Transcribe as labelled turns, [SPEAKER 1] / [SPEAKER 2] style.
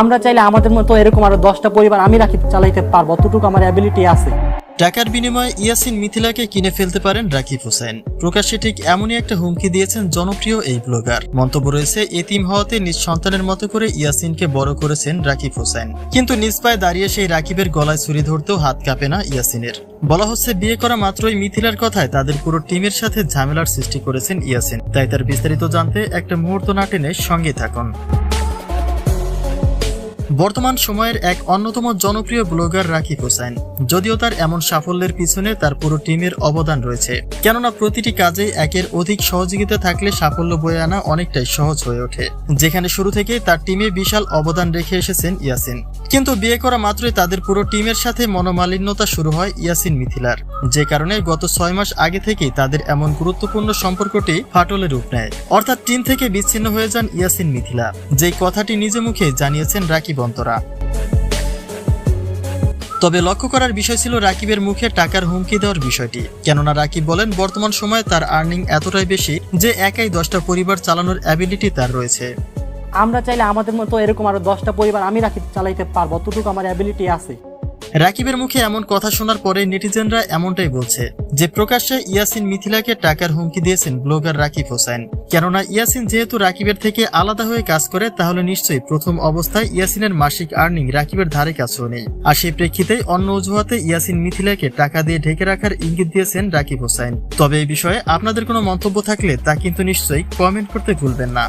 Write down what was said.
[SPEAKER 1] আমরা চাইলে আমাদের মতো এরকম আরও দশটা পরিবার আমি রাখি চালাইতে পারব। অতটুকু আমার অ্যাবিলিটি আছে।
[SPEAKER 2] টাকার বিনিময়ে ইয়াসিন মিথিলাকে কিনে ফেলতে পারেন রাকিব হোসেন। প্রকাশ্যে ঠিক এমনই একটা হুমকি দিয়েছেন জনপ্রিয় এই ব্লগার। মন্তব্য রয়েছে, এতিম হওয়াতে নিজ সন্তানের মতো করে ইয়াসিনকে বড় করেছেন রাকিব হোসেন। কিন্তু নিজ পায়ে দাঁড়িয়ে সেই রাকিবের গলায় ছুরি ধরতেও হাত কাঁপে না ইয়াসিনের। বলা হচ্ছে, বিয়ে করা মাত্রই মিথিলার কথায় তাদের পুরো টিমের সাথে ঝামেলার সৃষ্টি করেছেন ইয়াসিন। তাই তার বিস্তারিত জানতে একটা মুহূর্ত না টেনে সঙ্গে থাকুন। বর্তমান সময়ের এক অন্যতম জনপ্রিয় ব্লগার রাকিব হোসেন। যদিও তার এমন সাফল্যের পিছনে তার পুরো টিমের অবদান রয়েছে। কেননা প্রতিটি কাজে একের অধিক সহযোগিতা থাকলে সাফল্য বয়ে আনা অনেকটাই সহজ হয়ে ওঠে। যেখানে শুরু থেকে তার টিমে বিশাল অবদান রেখে এসেছেন ইয়াসিন। কিন্তু বিয়ে করা মাত্রই তাদের পুরো টিমের সাথে মনোমালিন্যতা শুরু হয় ইয়াসিন মিথিলার। যে কারণে গত ছয় মাস আগে থেকেই তাদের এমন গুরুত্বপূর্ণ সম্পর্কটি ফাটলের রূপ নেয়। অর্থাৎ টিম থেকে বিচ্ছিন্ন হয়ে যান ইয়াসিন মিথিলা। যে কথাটি নিজে মুখে জানিয়েছেন রাকিব অন্তরা। তবে লক্ষ্য করার বিষয় ছিল রাকিবের মুখে টাকার হুমকি দেওয়ার বিষয়টি। কেননা রাকিব বলেন, বর্তমান সময়ে তার আর্নিং এতটাই বেশি যে একাই দশটা পরিবার চালানোর অ্যাবিলিটি তার রয়েছে।
[SPEAKER 1] আমরা চাইলে আমাদের মতো এরকম আরও দশটা পরিবার আমি রাখি চালাইতে পারব, অতটুকু আমার অ্যাবিলিটি আছে।
[SPEAKER 2] রাকিবের মুখে এমন কথা শোনার পরে নেটিজেনরা এমনটাই বলছে, যে প্রকাশ্যে ইয়াসিন মিথিলাকে টাকার হুমকি দিয়েছেন ব্লগার রাকিব হোসেন। কেননা ইয়াসিন যেহেতু রাকিবের থেকে আলাদা হয়ে কাজ করে, তাহলে নিশ্চয়ই প্রথম অবস্থায় ইয়াসিনের মাসিক আর্নিং রাকিবের ধারে কাছেও নেই। আর সেই প্রেক্ষিতে অন্য অজুহাতে ইয়াসিন মিথিলাকে টাকা দিয়ে ঢেকে রাখার ইঙ্গিত দিয়েছেন রাকিব হোসেন। তবে এই বিষয়ে আপনাদের কোনো মন্তব্য থাকলে তা কিন্তু নিশ্চয়ই কমেন্ট করতে ভুলবেন না।